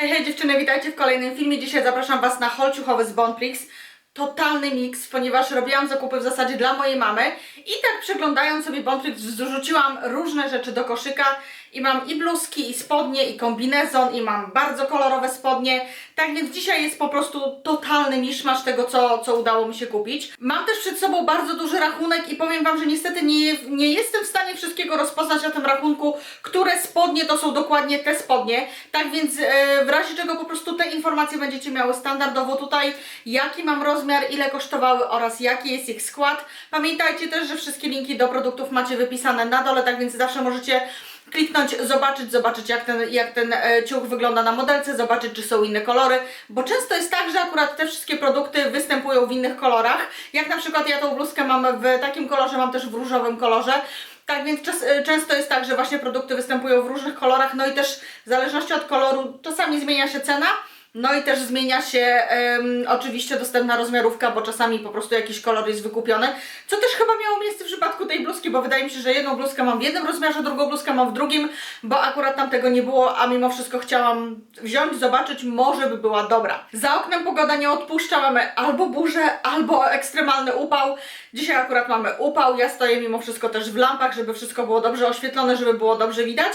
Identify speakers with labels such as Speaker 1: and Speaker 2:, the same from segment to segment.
Speaker 1: Hej, hej dziewczyny, witajcie w kolejnym filmie. Dzisiaj zapraszam Was na holciuchowy z Bonprix. Totalny miks, ponieważ robiłam zakupy w zasadzie dla mojej mamy i tak przeglądając sobie Bonprix wrzuciłam różne rzeczy do koszyka i mam i bluzki, i spodnie, i kombinezon, i mam bardzo kolorowe spodnie. Tak więc dzisiaj jest po prostu totalny miszmasz tego, co, co udało mi się kupić. Mam też przed sobą bardzo duży rachunek i powiem Wam, że niestety nie, nie jestem w stanie wszystkiego rozpoznać na tym rachunku, które spodnie to są dokładnie te spodnie. Tak więc e, w razie czego po prostu te informacje będziecie miały standardowo tutaj, jaki mam rozmiar, ile kosztowały oraz jaki jest ich skład. Pamiętajcie też, że wszystkie linki do produktów macie wypisane na dole, tak więc zawsze możecie kliknąć, zobaczyć, zobaczyć jak ten, jak ten e, ciuch wygląda na modelce, zobaczyć czy są inne kolory, bo często jest tak, że akurat te wszystkie produkty występują w innych kolorach, jak na przykład ja tą bluzkę mam w takim kolorze, mam też w różowym kolorze, tak więc czas, e, często jest tak, że właśnie produkty występują w różnych kolorach, no i też w zależności od koloru czasami zmienia się cena, no i też zmienia się oczywiście dostępna rozmiarówka, bo czasami po prostu jakiś kolor jest wykupiony, co też chyba miało miejsce w przypadku tej bluzki, bo wydaje mi się, że jedną bluzkę mam w jednym rozmiarze, drugą bluzkę mam w drugim, bo akurat tam tego nie było, a mimo wszystko chciałam wziąć, zobaczyć, może by była dobra. Za oknem pogoda nie odpuszcza, mamy albo burzę, albo ekstremalny upał. Dzisiaj akurat mamy upał, ja stoję mimo wszystko też w lampach, żeby wszystko było dobrze oświetlone, żeby było dobrze widać.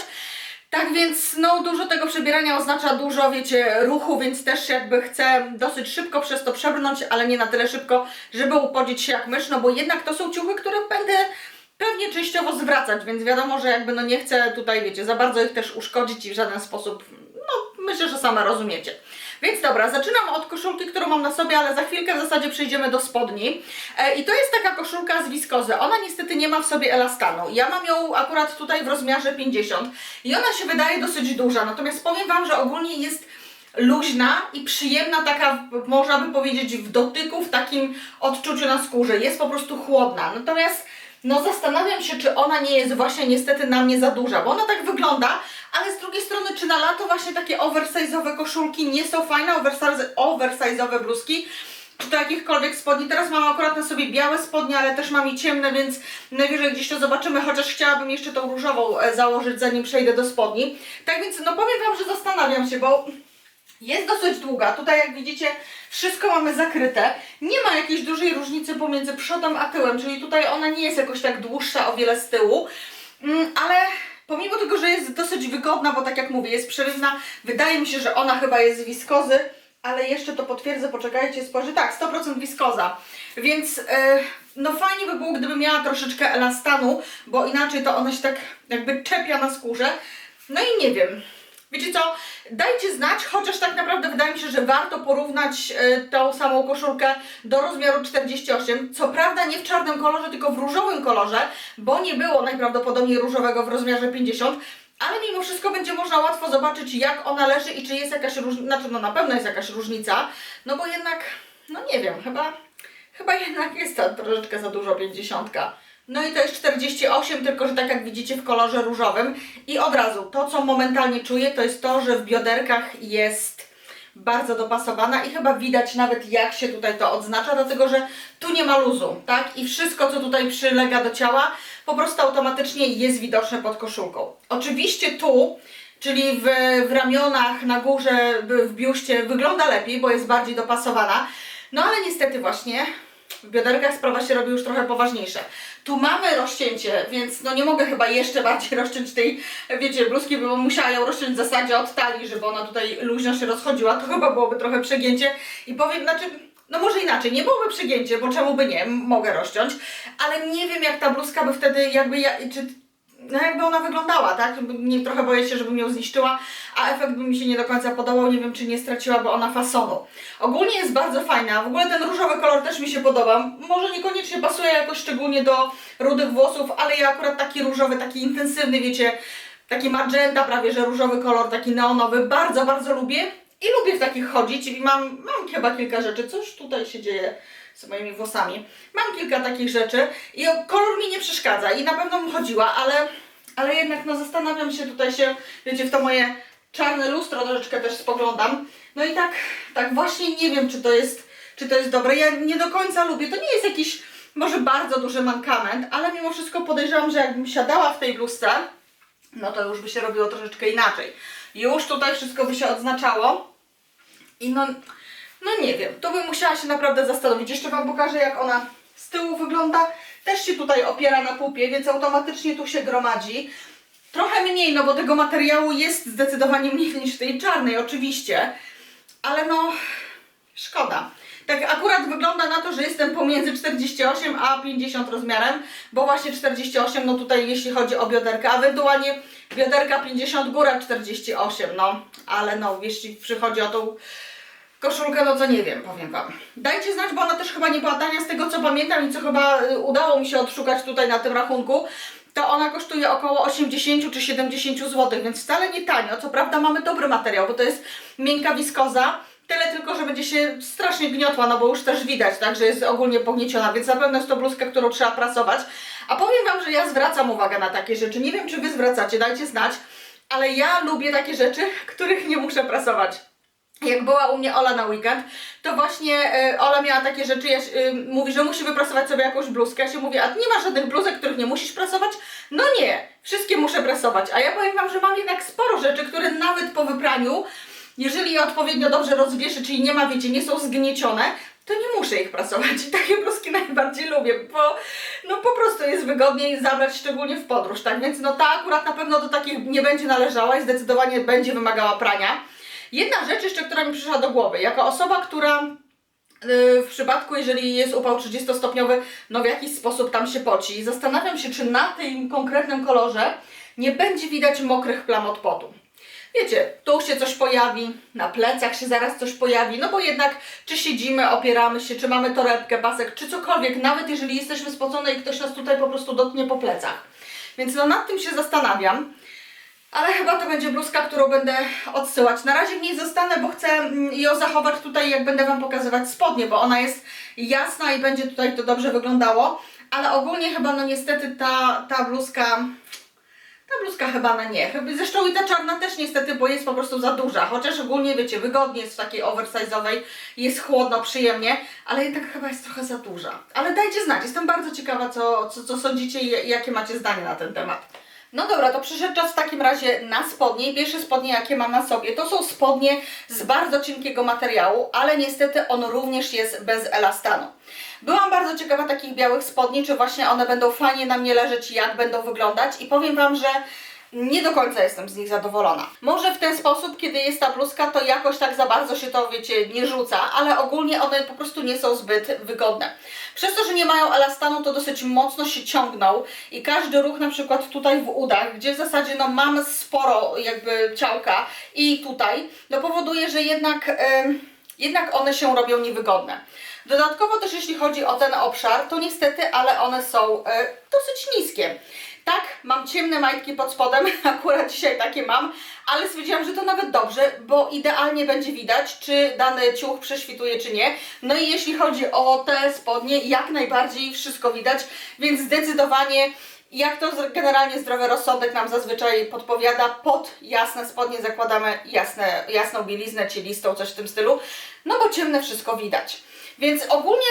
Speaker 1: Tak więc, no, dużo tego przebierania oznacza dużo, wiecie, ruchu, więc też jakby chcę dosyć szybko przez to przebrnąć, ale nie na tyle szybko, żeby upodzić się jak mysz, no bo jednak to są ciuchy, które będę pewnie częściowo zwracać, więc wiadomo, że jakby no nie chcę tutaj, wiecie, za bardzo ich też uszkodzić i w żaden sposób, no, myślę, że same rozumiecie. Więc dobra, zaczynam od koszulki, którą mam na sobie, ale za chwilkę w zasadzie przejdziemy do spodni. E, I to jest taka koszulka z wiskozy. Ona niestety nie ma w sobie elastanu. Ja mam ją akurat tutaj w rozmiarze 50 i ona się wydaje dosyć duża, natomiast powiem Wam, że ogólnie jest luźna i przyjemna, taka można by powiedzieć w dotyku, w takim odczuciu na skórze. Jest po prostu chłodna. Natomiast no zastanawiam się, czy ona nie jest właśnie niestety na mnie za duża, bo ona tak wygląda, ale z drugiej strony, czy na lato właśnie takie oversize'owe koszulki nie są fajne, oversize- oversize'owe bluzki, czy to jakichkolwiek spodni. Teraz mam akurat na sobie białe spodnie, ale też mam i ciemne, więc najwyżej gdzieś to zobaczymy, chociaż chciałabym jeszcze tą różową e, założyć, zanim przejdę do spodni. Tak więc, no powiem Wam, że zastanawiam się, bo jest dosyć długa. Tutaj jak widzicie wszystko mamy zakryte. Nie ma jakiejś dużej różnicy pomiędzy przodem a tyłem, czyli tutaj ona nie jest jakoś tak dłuższa o wiele z tyłu. Mm, ale pomimo tego, że jest dosyć wygodna, bo tak jak mówię, jest przerywna, wydaje mi się, że ona chyba jest z wiskozy, ale jeszcze to potwierdzę, poczekajcie, spojrzę. Tak, 100% wiskoza. Więc e, no fajnie by było, gdyby miała troszeczkę elastanu, bo inaczej to ona się tak jakby czepia na skórze. No i nie wiem. Wiecie co, dajcie znać, chociaż tak naprawdę wydaje mi się, że warto porównać e, tą samą koszulkę do rozmiaru 48. Co prawda nie w czarnym kolorze, tylko w różowym kolorze, bo nie było najprawdopodobniej różowego w rozmiarze 50. Ale mimo wszystko będzie można łatwo zobaczyć, jak ona leży i czy jest jakaś różnica, znaczy no na pewno jest jakaś różnica, no bo jednak, no nie wiem, chyba, chyba jednak jest ta troszeczkę za dużo 50. No i to jest 48, tylko że tak jak widzicie w kolorze różowym. I od razu, to co momentalnie czuję, to jest to, że w bioderkach jest bardzo dopasowana i chyba widać nawet jak się tutaj to odznacza, dlatego że tu nie ma luzu, tak? I wszystko co tutaj przylega do ciała po prostu automatycznie jest widoczne pod koszulką. Oczywiście tu, czyli w, w ramionach, na górze, w, biuście wygląda lepiej, bo jest bardziej dopasowana, no ale niestety właśnie w bioderkach sprawa się robi już trochę poważniejsza. Tu mamy rozcięcie, więc no nie mogę chyba jeszcze bardziej rozciąć tej, wiecie, bluzki, bo musiała ją rozciąć w zasadzie od talii, żeby ona tutaj luźno się rozchodziła. To chyba byłoby trochę przegięcie. I powiem, znaczy, no może inaczej, nie byłoby przegięcie, bo czemu by nie, mogę rozciąć, ale nie wiem jak ta bluzka by wtedy jakby, ja, czy no jakby ona wyglądała, tak? Nie, trochę boję się, żebym ją zniszczyła, a efekt by mi się nie do końca podobał. Nie wiem, czy nie straciłaby ona fasonu. Ogólnie jest bardzo fajna. W ogóle ten różowy kolor też mi się podoba. Może niekoniecznie pasuje jakoś szczególnie do rudych włosów, ale ja akurat taki różowy, taki intensywny, wiecie, taki magenta prawie, że różowy kolor, taki neonowy, bardzo, bardzo lubię. I lubię w takich chodzić i mam, mam chyba kilka rzeczy. Coś tutaj się dzieje z moimi włosami. Mam kilka takich rzeczy i kolor mi nie przeszkadza i na pewno bym chodziła, ale, ale jednak no zastanawiam się tutaj się, wiecie, w to moje czarne lustro troszeczkę też spoglądam. No i tak, tak właśnie nie wiem, czy to jest, czy to jest dobre. Ja nie do końca lubię. To nie jest jakiś może bardzo duży mankament, ale mimo wszystko podejrzewam, że jakbym siadała w tej bluzce, no to już by się robiło troszeczkę inaczej. Już tutaj wszystko by się odznaczało. I no, no nie wiem, to bym musiała się naprawdę zastanowić. Jeszcze Wam pokażę, jak ona z tyłu wygląda. Też się tutaj opiera na pupie, więc automatycznie tu się gromadzi. Trochę mniej, no bo tego materiału jest zdecydowanie mniej niż tej czarnej, oczywiście. Ale no, szkoda. Tak akurat wygląda na to, że jestem pomiędzy 48 a 50 rozmiarem, bo właśnie 48, no tutaj jeśli chodzi o bioderka, ewentualnie bioderka 50, góra 48, no. Ale no, jeśli przychodzi o tą koszulkę, no to nie wiem, powiem Wam. Dajcie znać, bo ona też chyba nie była tania z tego co pamiętam i co chyba y, udało mi się odszukać tutaj na tym rachunku. To ona kosztuje około 80 czy 70 zł, więc wcale nie tanio. Co prawda mamy dobry materiał, bo to jest miękka wiskoza. Tyle tylko, że będzie się strasznie gniotła, no bo już też widać, tak, że jest ogólnie pognieciona, więc na pewno jest to bluzka, którą trzeba prasować. A powiem Wam, że ja zwracam uwagę na takie rzeczy. Nie wiem, czy Wy zwracacie, dajcie znać, ale ja lubię takie rzeczy, których nie muszę prasować jak była u mnie Ola na weekend, to właśnie y, Ola miała takie rzeczy, ja, y, mówi, że musi wyprasować sobie jakąś bluzkę. Ja się mówię, a nie ma żadnych bluzek, których nie musisz prasować? No nie, wszystkie muszę prasować. A ja powiem Wam, że mam jednak sporo rzeczy, które nawet po wypraniu, jeżeli je odpowiednio dobrze rozwieszę, czyli nie ma, wiecie, nie są zgniecione, to nie muszę ich prasować. I takie bluzki najbardziej lubię, bo no po prostu jest wygodniej zabrać szczególnie w podróż, tak? Więc no ta akurat na pewno do takich nie będzie należała i zdecydowanie będzie wymagała prania. Jedna rzecz jeszcze, która mi przyszła do głowy. Jako osoba, która yy, w przypadku, jeżeli jest upał 30-stopniowy, no w jakiś sposób tam się poci. Zastanawiam się, czy na tym konkretnym kolorze nie będzie widać mokrych plam od potu. Wiecie, tu się coś pojawi, na plecach się zaraz coś pojawi, no bo jednak czy siedzimy, opieramy się, czy mamy torebkę, pasek, czy cokolwiek, nawet jeżeli jesteśmy spocone i ktoś nas tutaj po prostu dotknie po plecach. Więc no nad tym się zastanawiam. Ale chyba to będzie bluzka, którą będę odsyłać. Na razie w niej zostanę, bo chcę mm, ją zachować tutaj, jak będę Wam pokazywać spodnie, bo ona jest jasna i będzie tutaj to dobrze wyglądało. Ale ogólnie chyba, no niestety ta, ta bluzka... Ta bluzka chyba na nie. Zresztą i ta czarna też niestety, bo jest po prostu za duża. Chociaż ogólnie, wiecie, wygodnie jest w takiej oversize'owej, jest chłodno, przyjemnie, ale jednak chyba jest trochę za duża. Ale dajcie znać, jestem bardzo ciekawa, co, co, co sądzicie i jakie macie zdanie na ten temat. No dobra, to przyszedł czas w takim razie na spodnie. Pierwsze spodnie, jakie mam na sobie, to są spodnie z bardzo cienkiego materiału, ale niestety on również jest bez elastanu. Byłam bardzo ciekawa takich białych spodni, czy właśnie one będą fajnie na mnie leżeć i jak będą wyglądać i powiem Wam, że nie do końca jestem z nich zadowolona. Może w ten sposób, kiedy jest ta bluzka, to jakoś tak za bardzo się to, wiecie, nie rzuca, ale ogólnie one po prostu nie są zbyt wygodne. Przez to, że nie mają elastanu, to dosyć mocno się ciągną i każdy ruch, na przykład tutaj w udach, gdzie w zasadzie no mam sporo jakby ciałka i tutaj, no powoduje, że jednak, em, jednak one się robią niewygodne. Dodatkowo też jeśli chodzi o ten obszar, to niestety, ale one są e, dosyć niskie. Tak, mam ciemne majtki pod spodem, akurat dzisiaj takie mam, ale stwierdziłam, że to nawet dobrze, bo idealnie będzie widać, czy dany ciuch prześwituje, czy nie. No i jeśli chodzi o te spodnie, jak najbardziej wszystko widać, więc zdecydowanie jak to generalnie zdrowy rozsądek nam zazwyczaj podpowiada, pod jasne spodnie zakładamy jasne, jasną bieliznę, czy listą, coś w tym stylu, no bo ciemne wszystko widać. Więc ogólnie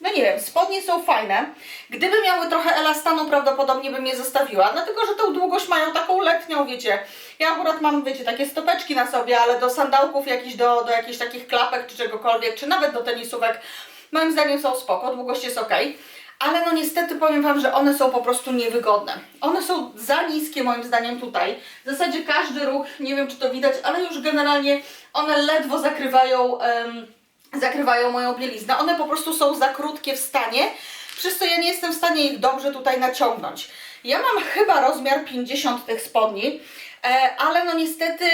Speaker 1: no nie wiem, spodnie są fajne. Gdyby miały trochę elastanu, prawdopodobnie bym je zostawiła. Dlatego, że tą długość mają taką letnią, wiecie. Ja akurat mam, wiecie, takie stopeczki na sobie, ale do sandałków jakichś, do, do jakichś takich klapek czy czegokolwiek, czy nawet do tenisówek, moim zdaniem są spoko, długość jest ok. Ale no niestety powiem Wam, że one są po prostu niewygodne. One są za niskie moim zdaniem tutaj. W zasadzie każdy ruch, nie wiem czy to widać, ale już generalnie one ledwo zakrywają... em, zakrywają moją bieliznę. One po prostu są za krótkie w stanie, przez co ja nie jestem w stanie ich dobrze tutaj naciągnąć. Ja mam chyba rozmiar 50 tych spodni, e, ale no niestety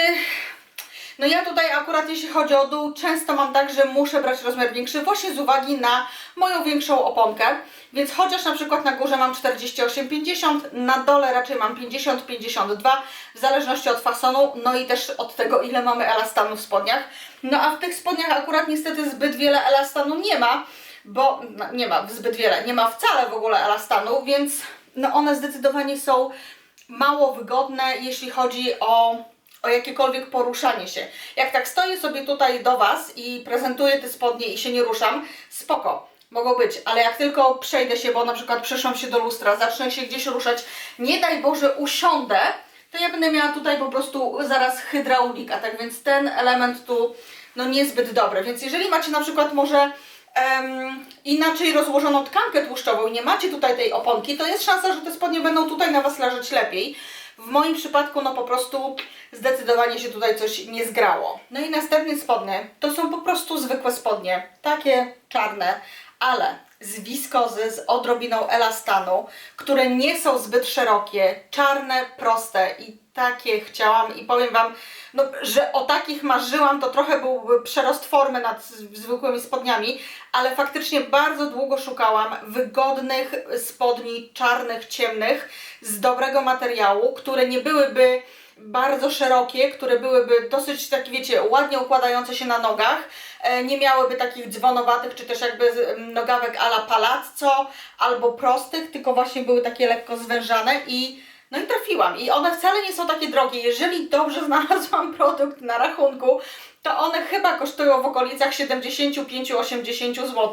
Speaker 1: no ja tutaj akurat jeśli chodzi o dół, często mam tak, że muszę brać rozmiar większy właśnie z uwagi na moją większą oponkę, więc chociaż na przykład na górze mam 48-50, na dole raczej mam 50-52, w zależności od fasonu, no i też od tego ile mamy elastanu w spodniach. No a w tych spodniach akurat niestety zbyt wiele elastanu nie ma, bo no, nie ma zbyt wiele, nie ma wcale w ogóle elastanu, więc no one zdecydowanie są mało wygodne, jeśli chodzi o, o jakiekolwiek poruszanie się. Jak tak stoję sobie tutaj do Was i prezentuję te spodnie i się nie ruszam, spoko. Mogą być, ale jak tylko przejdę się, bo na przykład przeszłam się do lustra, zacznę się gdzieś ruszać, nie daj Boże usiądę, to ja będę miała tutaj po prostu zaraz hydraulika, tak więc ten element tu no niezbyt dobry. Więc jeżeli macie na przykład może em, inaczej rozłożoną tkankę tłuszczową i nie macie tutaj tej oponki, to jest szansa, że te spodnie będą tutaj na Was leżeć lepiej. W moim przypadku no po prostu zdecydowanie się tutaj coś nie zgrało. No i następne spodnie. To są po prostu zwykłe spodnie, takie czarne, ale z wiskozy, z odrobiną elastanu, które nie są zbyt szerokie, czarne, proste. I takie chciałam i powiem Wam, no, że o takich marzyłam, to trochę byłby przerost formy nad zwykłymi spodniami, ale faktycznie bardzo długo szukałam wygodnych spodni, czarnych, ciemnych, z dobrego materiału, które nie byłyby bardzo szerokie, które byłyby dosyć takie, wiecie, ładnie układające się na nogach, e, nie miałyby takich dzwonowatych, czy też jakby nogawek ala palazzo, albo prostych, tylko właśnie były takie lekko zwężane i no i trafiłam. I one wcale nie są takie drogie. Jeżeli dobrze znalazłam produkt na rachunku, to one chyba kosztują w okolicach 75-80 zł.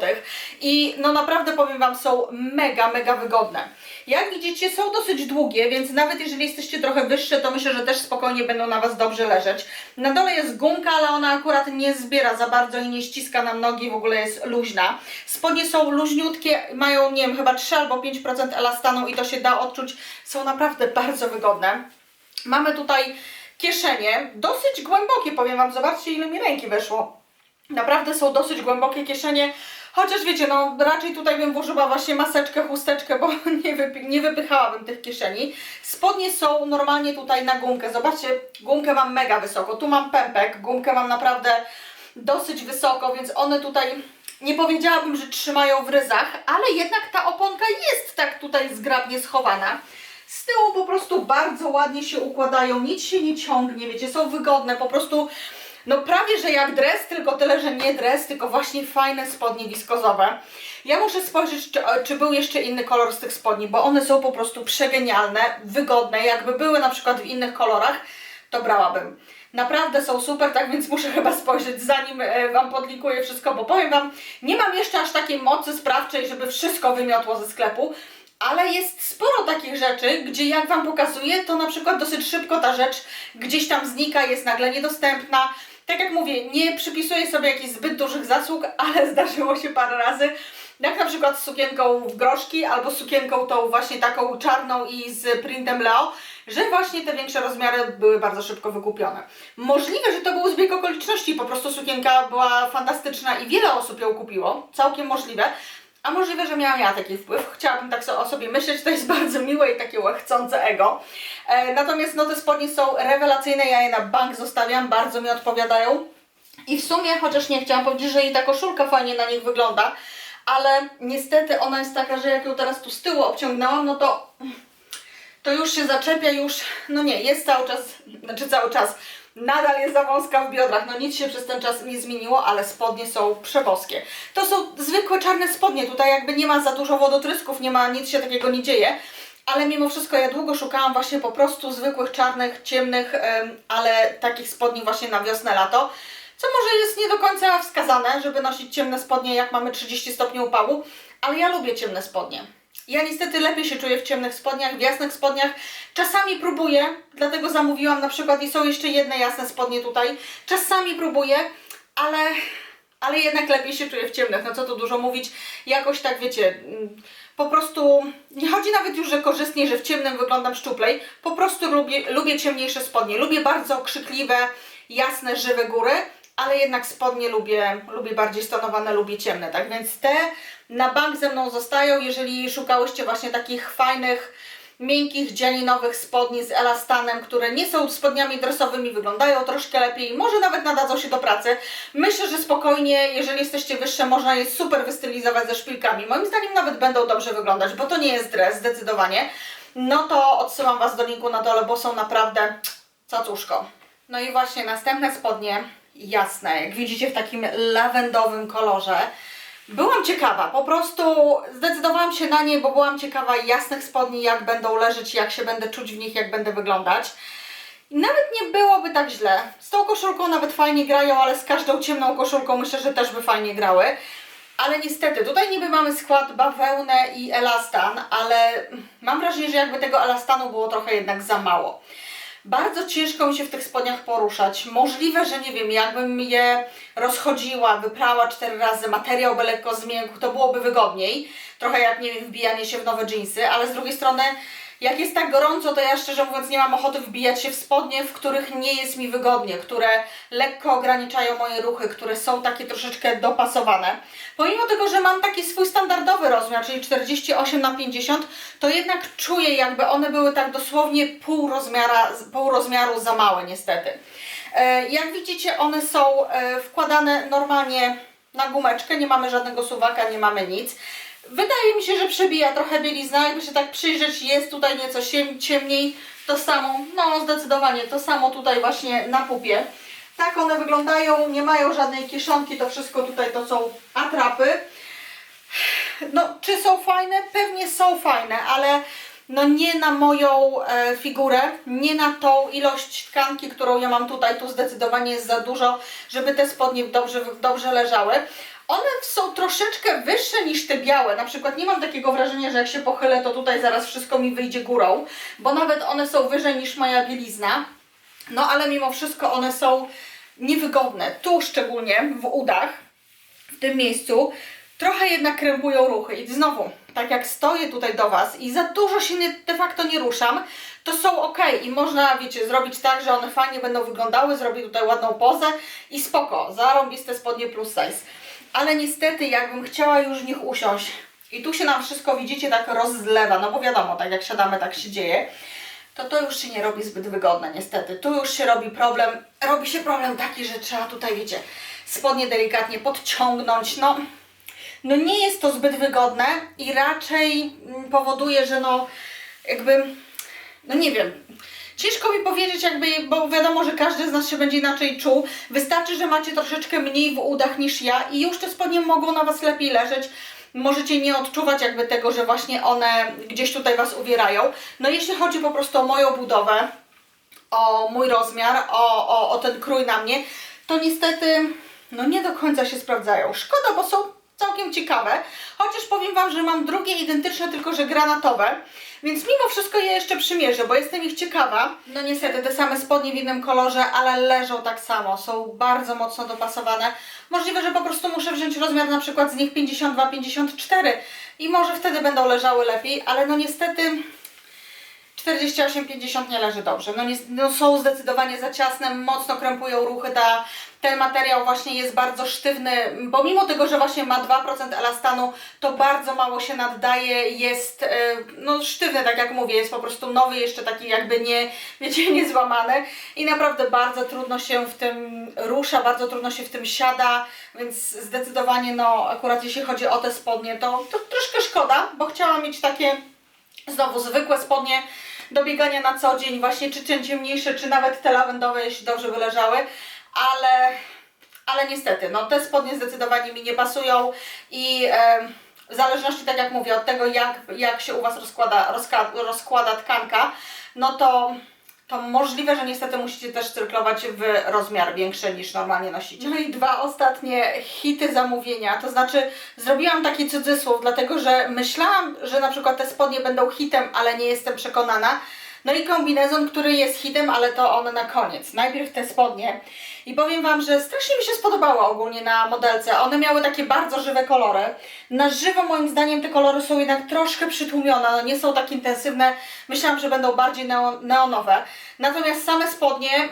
Speaker 1: I no naprawdę powiem Wam, są mega, mega wygodne. Jak widzicie, są dosyć długie, więc nawet jeżeli jesteście trochę wyższe, to myślę, że też spokojnie będą na Was dobrze leżeć. Na dole jest gumka, ale ona akurat nie zbiera za bardzo i nie ściska nam nogi, w ogóle jest luźna. Spodnie są luźniutkie, mają, nie wiem, chyba 3 albo 5% elastanu i to się da odczuć. Są naprawdę bardzo wygodne. Mamy tutaj kieszenie, dosyć głębokie, powiem Wam, zobaczcie ile mi ręki weszło. Naprawdę są dosyć głębokie kieszenie, chociaż wiecie, no raczej tutaj bym włożyła właśnie maseczkę, chusteczkę, bo nie, wypy, nie wypychałabym tych kieszeni. Spodnie są normalnie tutaj na gumkę, zobaczcie, gumkę mam mega wysoko, tu mam pępek, gumkę mam naprawdę dosyć wysoko, więc one tutaj nie powiedziałabym, że trzymają w ryzach, ale jednak ta oponka jest tak tutaj zgrabnie schowana. Z tyłu po prostu bardzo ładnie się układają, nic się nie ciągnie, wiecie, są wygodne, po prostu no prawie, że jak dres, tylko tyle, że nie dres, tylko właśnie fajne spodnie wiskozowe. Ja muszę spojrzeć, czy, czy był jeszcze inny kolor z tych spodni, bo one są po prostu przegenialne, wygodne. Jakby były na przykład w innych kolorach, to brałabym. Naprawdę są super, tak więc muszę chyba spojrzeć zanim e, Wam podlinkuję wszystko, bo powiem Wam, nie mam jeszcze aż takiej mocy sprawczej, żeby wszystko wymiotło ze sklepu, ale jest sporo takich rzeczy, gdzie jak Wam pokazuję, to na przykład dosyć szybko ta rzecz gdzieś tam znika, jest nagle niedostępna. Tak jak mówię, nie przypisuję sobie jakichś zbyt dużych zasług, ale zdarzyło się parę razy, jak na przykład z sukienką w groszki, albo sukienką tą właśnie taką czarną i z printem Leo, że właśnie te większe rozmiary były bardzo szybko wykupione. Możliwe, że to był zbieg okoliczności, po prostu sukienka była fantastyczna i wiele osób ją kupiło, całkiem możliwe. A możliwe, że miałam ja taki wpływ. Chciałabym tak o sobie myśleć, to jest bardzo miłe i takie łechcące ego. E, natomiast no te spodnie są rewelacyjne, ja je na bank zostawiam, bardzo mi odpowiadają. I w sumie, chociaż nie chciałam powiedzieć, że i ta koszulka fajnie na nich wygląda, ale niestety ona jest taka, że jak ją teraz tu z tyłu obciągnęłam, no to to już się zaczepia, już, no nie, jest cały czas, znaczy cały czas, nadal jest za wąska w biodrach, no nic się przez ten czas nie zmieniło, ale spodnie są przeboskie. To są zwykłe czarne spodnie, tutaj jakby nie ma za dużo wodotrysków, nie ma, nic się takiego nie dzieje, ale mimo wszystko ja długo szukałam właśnie po prostu zwykłych, czarnych, ciemnych, em, ale takich spodni właśnie na wiosnę, lato. Co może jest nie do końca wskazane, żeby nosić ciemne spodnie, jak mamy 30 stopni upału, ale ja lubię ciemne spodnie. Ja niestety lepiej się czuję w ciemnych spodniach, w jasnych spodniach. Czasami próbuję, dlatego zamówiłam na przykład i są jeszcze jedne jasne spodnie tutaj. Czasami próbuję, ale, ale jednak lepiej się czuję w ciemnych. No co tu dużo mówić, jakoś tak wiecie, mm, po prostu nie chodzi nawet już, że korzystniej, że w ciemnym wyglądam szczuplej. Po prostu lubię, lubię ciemniejsze spodnie. Lubię bardzo krzykliwe, jasne, żywe góry ale jednak spodnie lubię, lubię bardziej stonowane, lubię ciemne, tak więc te na bank ze mną zostają, jeżeli szukałyście właśnie takich fajnych, miękkich, dzianinowych spodni z elastanem, które nie są spodniami dresowymi, wyglądają troszkę lepiej, może nawet nadadzą się do pracy. Myślę, że spokojnie, jeżeli jesteście wyższe, można je super wystylizować ze szpilkami. Moim zdaniem nawet będą dobrze wyglądać, bo to nie jest dres, zdecydowanie. No to odsyłam Was do linku na dole, bo są naprawdę cacuszko. No i właśnie następne spodnie, jasne, jak widzicie w takim lawendowym kolorze. Byłam ciekawa, po prostu zdecydowałam się na nie, bo byłam ciekawa jasnych spodni, jak będą leżeć, jak się będę czuć w nich, jak będę wyglądać. Nawet nie byłoby tak źle. Z tą koszulką nawet fajnie grają, ale z każdą ciemną koszulką myślę, że też by fajnie grały. Ale niestety, tutaj niby mamy skład bawełnę i elastan, ale mam wrażenie, że jakby tego elastanu było trochę jednak za mało. Bardzo ciężko mi się w tych spodniach poruszać. Możliwe, że nie wiem, jakbym je rozchodziła, wyprała cztery razy, materiał by lekko zmiękł, to byłoby wygodniej. Trochę jak, nie wiem, wbijanie się w nowe dżinsy, ale z drugiej strony, jak jest tak gorąco, to ja szczerze mówiąc nie mam ochoty wbijać się w spodnie, w których nie jest mi wygodnie, które lekko ograniczają moje ruchy, które są takie troszeczkę dopasowane. Pomimo tego, że mam taki swój standardowy rozmiar, czyli 48 na 50, to jednak czuję jakby one były tak dosłownie pół, rozmiara, pół rozmiaru za małe niestety. E, Jak widzicie, one są e, wkładane normalnie na gumeczkę, nie mamy żadnego suwaka, nie mamy nic. Wydaje mi się, że przebija trochę bielizna, jakby się tak przyjrzeć, jest tutaj nieco ciem- ciemniej, to samo, no zdecydowanie to samo tutaj właśnie na pupie. Tak one wyglądają, nie mają żadnej kieszonki, to wszystko tutaj to są atrapy. No, czy są fajne? Pewnie są fajne, ale no nie na moją e, figurę, nie na tą ilość tkanki, którą ja mam tutaj, tu zdecydowanie jest za dużo, żeby te spodnie dobrze, dobrze leżały. One są troszeczkę wyższe niż te białe, na przykład nie mam takiego wrażenia, że jak się pochylę, to tutaj zaraz wszystko mi wyjdzie górą, bo nawet one są wyżej niż moja bielizna, no ale mimo wszystko one są niewygodne, tu szczególnie w udach, w tym miejscu trochę jednak krępują ruchy. I znowu, tak jak stoję tutaj do Was i za dużo się nie, de facto nie ruszam, to są ok i można, wiecie, zrobić tak, że one fajnie będą wyglądały, zrobię tutaj ładną pozę i spoko, zarąbiste spodnie plus size. Ale niestety, jakbym chciała już w nich usiąść i tu się nam wszystko, widzicie, tak rozlewa, no bo wiadomo, tak jak siadamy, tak się dzieje, to to już się nie robi zbyt wygodne niestety. Tu już się robi problem, robi się problem taki, że trzeba tutaj, wiecie, spodnie delikatnie podciągnąć, no no nie jest to zbyt wygodne i raczej mm, powoduje, że no jakby, no nie wiem, ciężko mi powiedzieć jakby, bo wiadomo, że każdy z nas się będzie inaczej czuł. Wystarczy, że macie troszeczkę mniej w udach niż ja i już te spodnie mogą na Was lepiej leżeć. Możecie nie odczuwać jakby tego, że właśnie one gdzieś tutaj Was uwierają. No jeśli chodzi po prostu o moją budowę, o mój rozmiar, o, o, o ten krój na mnie, to niestety no nie do końca się sprawdzają. Szkoda, bo są całkiem ciekawe. Chociaż powiem Wam, że mam drugie identyczne, tylko że granatowe. Więc mimo wszystko je jeszcze przymierzę, bo jestem ich ciekawa. No niestety te same spodnie w innym kolorze, ale leżą tak samo. Są bardzo mocno dopasowane. Możliwe, że po prostu muszę wziąć rozmiar na przykład z nich 52-54 i może wtedy będą leżały lepiej, ale no niestety 48-50 nie leży dobrze. No, nie, no są zdecydowanie za ciasne, mocno krępują ruchy. Ta, ten materiał właśnie jest bardzo sztywny, pomimo tego, że właśnie ma 2% elastanu, to bardzo mało się naddaje, jest e, no sztywny, tak jak mówię, jest po prostu nowy, jeszcze taki jakby nie, wiecie, nie złamany i naprawdę bardzo trudno się w tym rusza, bardzo trudno się w tym siada, więc zdecydowanie no akurat jeśli chodzi o te spodnie, to, to troszkę szkoda, bo chciałam mieć takie Znowu zwykłe spodnie do biegania na co dzień, właśnie czy te ciemniejsze, czy nawet te lawendowe, jeśli dobrze by leżały, ale, ale niestety, no te spodnie zdecydowanie mi nie pasują i e, w zależności, tak jak mówię, od tego jak, jak się u Was rozkłada, rozkłada tkanka, no to to możliwe, że niestety musicie też cyrklować w rozmiar większy niż normalnie nosicie. No i dwa ostatnie hity zamówienia, to znaczy zrobiłam taki cudzysłów, dlatego że myślałam, że na przykład te spodnie będą hitem, ale nie jestem przekonana. No i kombinezon, który jest hitem, ale to on na koniec. Najpierw te spodnie. I powiem Wam, że strasznie mi się spodobało ogólnie na modelce. One miały takie bardzo żywe kolory. Na żywo moim zdaniem te kolory są jednak troszkę przytłumione, nie są tak intensywne. Myślałam, że będą bardziej neo- neonowe. Natomiast same spodnie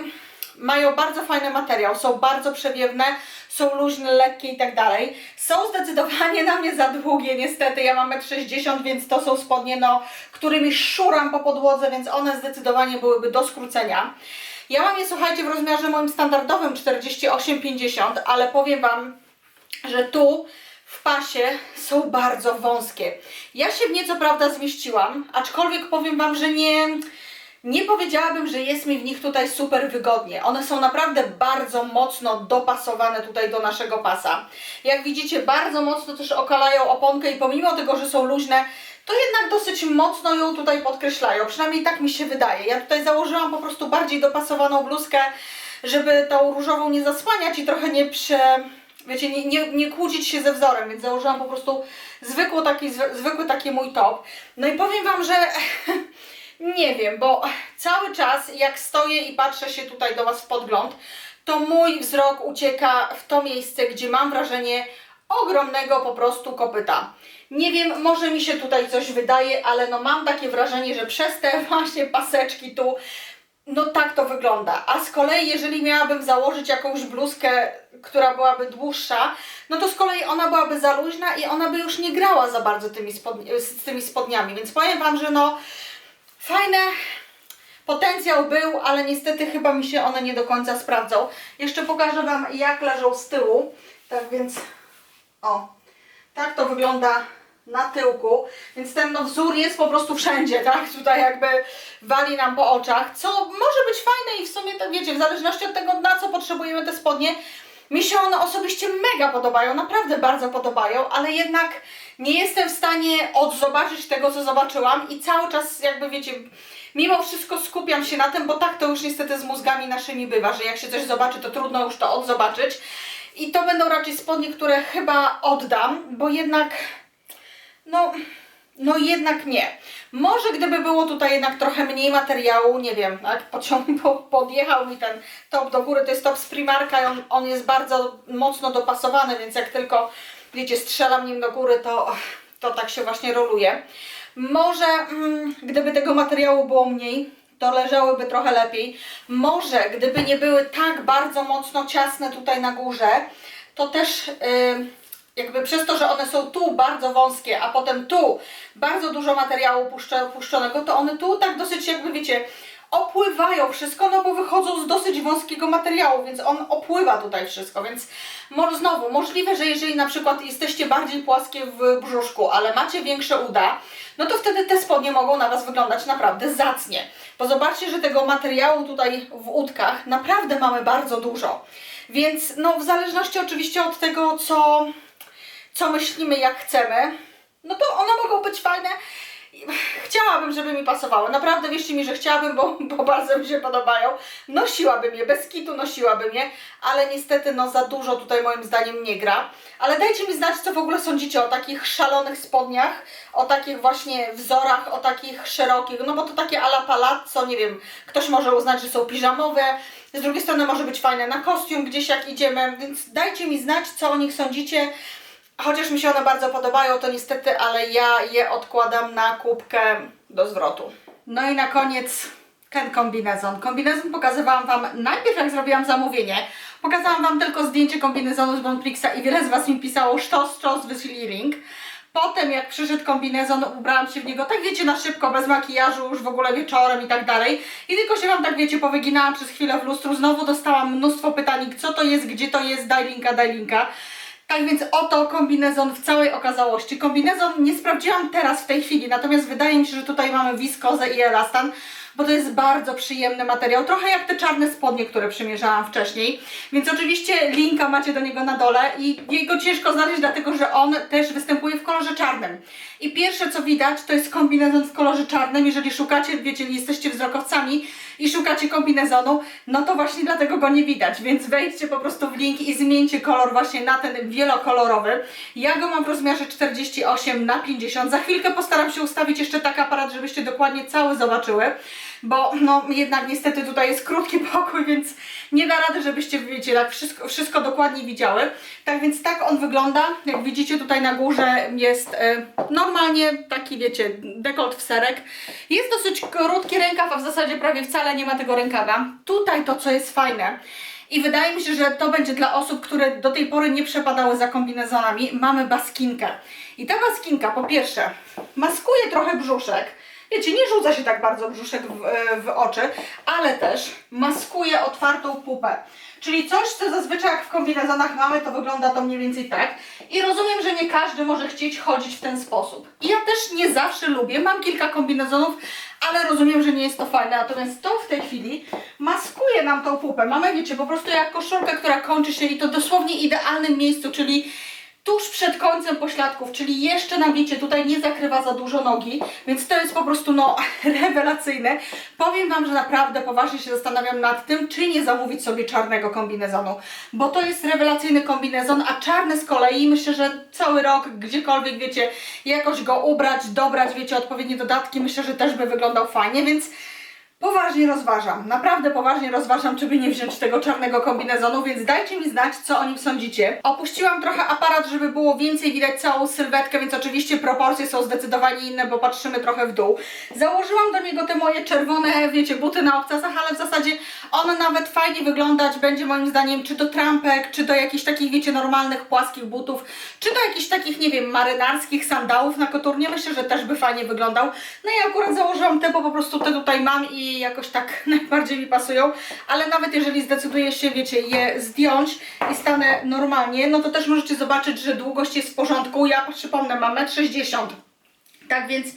Speaker 1: mają bardzo fajny materiał, są bardzo przewiewne, są luźne, lekkie i tak dalej. Są zdecydowanie na mnie za długie, niestety. Ja mam 1,60 m, więc to są spodnie, no, którymi szuram po podłodze, więc one zdecydowanie byłyby do skrócenia. Ja mam je, słuchajcie, w rozmiarze moim standardowym 48-50, ale powiem Wam, że tu w pasie są bardzo wąskie. Ja się w nie co prawda zmieściłam, aczkolwiek powiem Wam, że nie, nie powiedziałabym, że jest mi w nich tutaj super wygodnie. One są naprawdę bardzo mocno dopasowane tutaj do naszego pasa. Jak widzicie, bardzo mocno też okalają oponkę i pomimo tego, że są luźne, to jednak dosyć mocno ją tutaj podkreślają. Przynajmniej tak mi się wydaje. Ja tutaj założyłam po prostu bardziej dopasowaną bluzkę, żeby tą różową nie zasłaniać i trochę nie prze... Wiecie, nie, nie, nie kłócić się ze wzorem, więc założyłam po prostu zwykły taki, zwy- zwykły taki mój top. No i powiem Wam, że Nie wiem, bo cały czas jak stoję i patrzę się tutaj do Was w podgląd, to mój wzrok ucieka w to miejsce, gdzie mam wrażenie ogromnego po prostu kopyta. Nie wiem, może mi się tutaj coś wydaje, ale no mam takie wrażenie, że przez te właśnie paseczki tu, no tak to wygląda. A z kolei, jeżeli miałabym założyć jakąś bluzkę, która byłaby dłuższa, no to z kolei ona byłaby za luźna i ona by już nie grała za bardzo tymi z tymi spodniami. Więc powiem Wam, że no fajne, Potencjał był, ale niestety chyba mi się one nie do końca sprawdzą. Jeszcze pokażę Wam, jak leżą z tyłu. Tak więc, o, tak to wygląda na tyłku. Więc ten no, wzór jest po prostu wszędzie, tak? Tutaj jakby wali nam po oczach, co może być fajne i w sumie, tak wiecie, w zależności od tego, na co potrzebujemy te spodnie, mi się one osobiście mega podobają, naprawdę bardzo podobają, ale jednak nie jestem w stanie odzobaczyć tego, co zobaczyłam i cały czas jakby wiecie, mimo wszystko skupiam się na tym, bo tak to już niestety z mózgami naszymi bywa, że jak się coś zobaczy, to trudno już to odzobaczyć. I to będą raczej spodnie, które chyba oddam, bo jednak no, no jednak nie. Może gdyby było tutaj jednak trochę mniej materiału, nie wiem, jak pociąg, po, podjechał mi ten top do góry, to jest top z Primarka i on, on jest bardzo mocno dopasowany, więc jak tylko, wiecie, strzelam nim do góry, to, to tak się właśnie roluje. Może mm, gdyby tego materiału było mniej, to leżałyby trochę lepiej. Może gdyby nie były tak bardzo mocno ciasne tutaj na górze, to też... Yy, jakby przez to, że one są tu bardzo wąskie, a potem tu bardzo dużo materiału puszczonego, to one tu tak dosyć jakby wiecie, opływają wszystko, no bo wychodzą z dosyć wąskiego materiału, więc on opływa tutaj wszystko, więc może znowu, możliwe, że jeżeli na przykład jesteście bardziej płaskie w brzuszku, ale macie większe uda, no to wtedy te spodnie mogą na Was wyglądać naprawdę zacnie. Bo zobaczcie, że tego materiału tutaj w udkach naprawdę mamy bardzo dużo. Więc no w zależności oczywiście od tego, co, co myślimy, jak chcemy, no to one mogą być fajne. Chciałabym, żeby mi pasowały. Naprawdę wierzcie mi, że chciałabym, bo, bo bardzo mi się podobają. Nosiłabym je, bez kitu nosiłabym je, ale niestety no za dużo tutaj moim zdaniem nie gra. Ale dajcie mi znać, co w ogóle sądzicie o takich szalonych spodniach, o takich właśnie wzorach, o takich szerokich, no bo to takie ala palazzo, nie wiem, ktoś może uznać, że są piżamowe, z drugiej strony może być fajne na kostium gdzieś jak idziemy, więc dajcie mi znać, co o nich sądzicie. Chociaż mi się one bardzo podobają, to niestety, ale ja je odkładam na kubkę do zwrotu. No i na koniec ten kombinezon. Kombinezon pokazywałam Wam najpierw jak zrobiłam zamówienie. Pokazałam Wam tylko zdjęcie kombinezonu z Bonprixa i wiele z Was mi pisało sztos, sztos, wyślij link. Potem jak przyszedł kombinezon, ubrałam się w niego, tak wiecie, na szybko, bez makijażu, już w ogóle wieczorem i tak dalej. I tylko się Wam tak wiecie, powyginałam przez chwilę w lustru. Znowu dostałam mnóstwo pytań, co to jest, gdzie to jest, daj linka, daj linka. Tak więc oto kombinezon w całej okazałości. Kombinezon nie sprawdziłam teraz w tej chwili, natomiast wydaje mi się, że tutaj mamy wiskozę i elastan, bo to jest bardzo przyjemny materiał, trochę jak te czarne spodnie, które przymierzałam wcześniej. Więc oczywiście linka macie do niego na dole i jego ciężko znaleźć, dlatego że on też występuje w kolorze czarnym. I pierwsze co widać, to jest kombinezon w kolorze czarnym. Jeżeli szukacie, wiecie, jesteście wzrokowcami i szukacie kombinezonu, no to właśnie dlatego go nie widać, więc wejdźcie po prostu w link i zmieńcie kolor właśnie na ten wielokolorowy. Ja go mam w rozmiarze 48 na 50. Za chwilkę postaram się ustawić jeszcze tak aparat, żebyście dokładnie cały zobaczyły, bo no jednak niestety tutaj jest krótki pokój, więc nie da rady, żebyście, wiecie, tak wszystko, wszystko dokładnie widziały. Tak więc tak on wygląda. Jak widzicie tutaj na górze jest e, normalnie taki, wiecie, dekolt w serek. Jest dosyć krótki rękaw, a w zasadzie prawie wcale nie ma tego rękawa. Tutaj to, co jest fajne, i wydaje mi się, że to będzie dla osób, które do tej pory nie przepadały za kombinezonami. Mamy baskinkę. I ta baskinka po pierwsze maskuje trochę brzuszek. Wiecie, nie rzuca się tak bardzo brzuszek w, e, w oczy, ale też maskuje otwartą pupę. Czyli coś, co zazwyczaj jak w kombinezonach mamy, to wygląda to mniej więcej tak. I rozumiem, że nie każdy może chcieć chodzić w ten sposób. I ja też nie zawsze lubię. Mam kilka kombinezonów, ale rozumiem, że nie jest to fajne. Natomiast to w tej chwili maskuje nam tą pupę. Mamy, wiecie, po prostu jak koszulkę, która kończy się i to dosłownie idealnym miejscu, czyli tuż przed końcem pośladków, czyli jeszcze na bicie tutaj nie zakrywa za dużo nogi, więc to jest po prostu no rewelacyjne. Powiem Wam, że naprawdę poważnie się zastanawiam nad tym, czy nie zamówić sobie czarnego kombinezonu, bo to jest rewelacyjny kombinezon, a czarny z kolei myślę, że cały rok gdziekolwiek wiecie, jakoś go ubrać, dobrać, wiecie, odpowiednie dodatki, myślę, że też by wyglądał fajnie, więc Poważnie rozważam, naprawdę poważnie rozważam, czy by nie wziąć tego czarnego kombinezonu, więc dajcie mi znać, co o nim sądzicie. Opuściłam trochę aparat, żeby było więcej widać całą sylwetkę, więc oczywiście proporcje są zdecydowanie inne, bo patrzymy trochę w dół. Założyłam do niego te moje czerwone, wiecie, buty na obcasach, ale w zasadzie on nawet fajnie wyglądać będzie moim zdaniem, czy do trampek, czy do jakichś takich, wiecie, normalnych, płaskich butów, czy do jakichś takich, nie wiem, marynarskich sandałów na koturnie. Myślę, że też by fajnie wyglądał. No i akurat założyłam te, bo po prostu te tutaj mam i jakoś tak najbardziej mi pasują, ale nawet jeżeli zdecyduję się, wiecie, je zdjąć i stanę normalnie, no to też możecie zobaczyć, że długość jest w porządku. Ja przypomnę, mam 1,60 m. Tak więc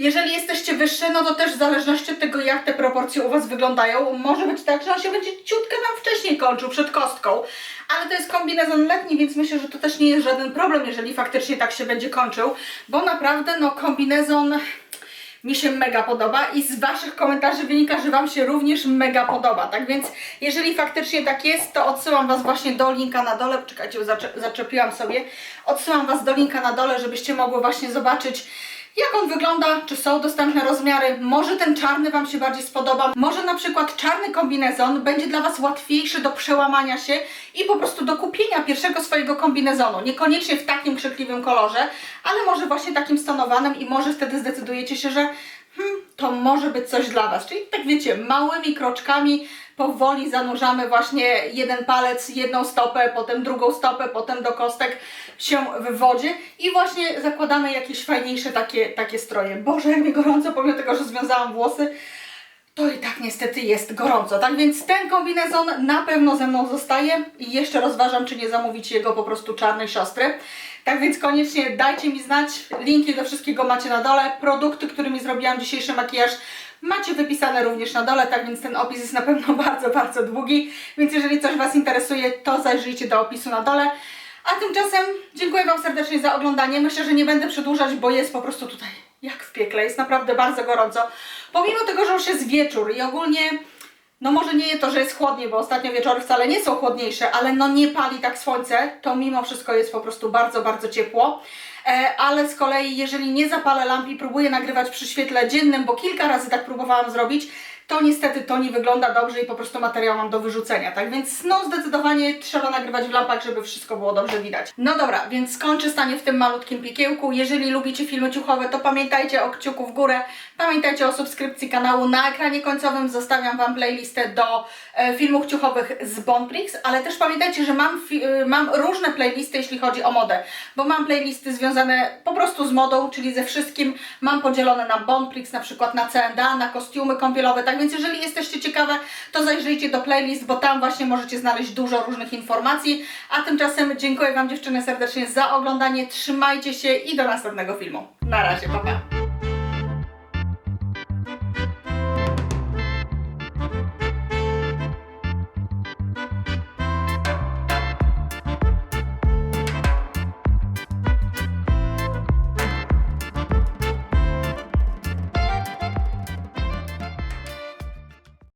Speaker 1: jeżeli jesteście wyższe, no to też w zależności od tego, jak te proporcje u Was wyglądają, może być tak, że on się będzie ciutkę nam wcześniej kończył, przed kostką. Ale to jest kombinezon letni, więc myślę, że to też nie jest żaden problem, jeżeli faktycznie tak się będzie kończył, bo naprawdę, no kombinezon mi się mega podoba i z Waszych komentarzy wynika, że Wam się również mega podoba. Tak więc, jeżeli faktycznie tak jest, to odsyłam Was właśnie do linka na dole. Czekajcie, zacze zaczepiłam sobie. Odsyłam Was do linka na dole, żebyście mogły właśnie zobaczyć, jak on wygląda, czy są dostępne rozmiary. Może ten czarny Wam się bardziej spodoba. Może na przykład czarny kombinezon będzie dla Was łatwiejszy do przełamania się i po prostu do kupienia pierwszego swojego kombinezonu. Niekoniecznie w takim krzykliwym kolorze, ale może właśnie takim stonowanym i może wtedy zdecydujecie się, że hmm, to może być coś dla Was. Czyli tak wiecie, małymi kroczkami powoli zanurzamy właśnie jeden palec, jedną stopę, potem drugą stopę, potem do kostek się w wodzie i właśnie zakładamy jakieś fajniejsze takie, takie stroje. Boże, jak mi gorąco, pomimo tego, że związałam włosy, to i tak niestety jest gorąco. Tak więc ten kombinezon na pewno ze mną zostaje i jeszcze rozważam, czy nie zamówić jego po prostu czarnej siostry. Tak więc koniecznie dajcie mi znać. Linki do wszystkiego macie na dole. Produkty, którymi zrobiłam dzisiejszy makijaż macie wypisane również na dole, tak więc ten opis jest na pewno bardzo, bardzo długi. Więc jeżeli coś Was interesuje, to zajrzyjcie do opisu na dole. A tymczasem dziękuję Wam serdecznie za oglądanie. Myślę, że nie będę przedłużać, bo jest po prostu tutaj jak w piekle. Jest naprawdę bardzo gorąco. Pomimo tego, że już jest wieczór i ogólnie no może nie to, że jest chłodniej, bo ostatnio wieczory wcale nie są chłodniejsze, ale no nie pali tak słońce, to mimo wszystko jest po prostu bardzo, bardzo ciepło. E, ale z kolei jeżeli nie zapalę lamp i próbuję nagrywać przy świetle dziennym, bo kilka razy tak próbowałam zrobić, to niestety to nie wygląda dobrze i po prostu materiał mam do wyrzucenia. Tak więc no zdecydowanie trzeba nagrywać w lampach, żeby wszystko było dobrze widać. No dobra, więc skończę stanie w tym malutkim pikiełku. Jeżeli lubicie filmy ciuchowe, to pamiętajcie o kciuku w górę, pamiętajcie o subskrypcji kanału. Na ekranie końcowym zostawiam Wam playlistę do e, filmów ciuchowych z Bonprix, ale też pamiętajcie, że mam, y, mam różne playlisty, jeśli chodzi o modę, bo mam playlisty związane po prostu z modą, czyli ze wszystkim. Mam podzielone na Bonprix, na przykład na C&A, na kostiumy kąpielowe, tak więc jeżeli jesteście ciekawe, to zajrzyjcie do playlist, bo tam właśnie możecie znaleźć dużo różnych informacji. A tymczasem dziękuję Wam dziewczyny serdecznie za oglądanie, trzymajcie się i do następnego filmu. Na razie, pa pa!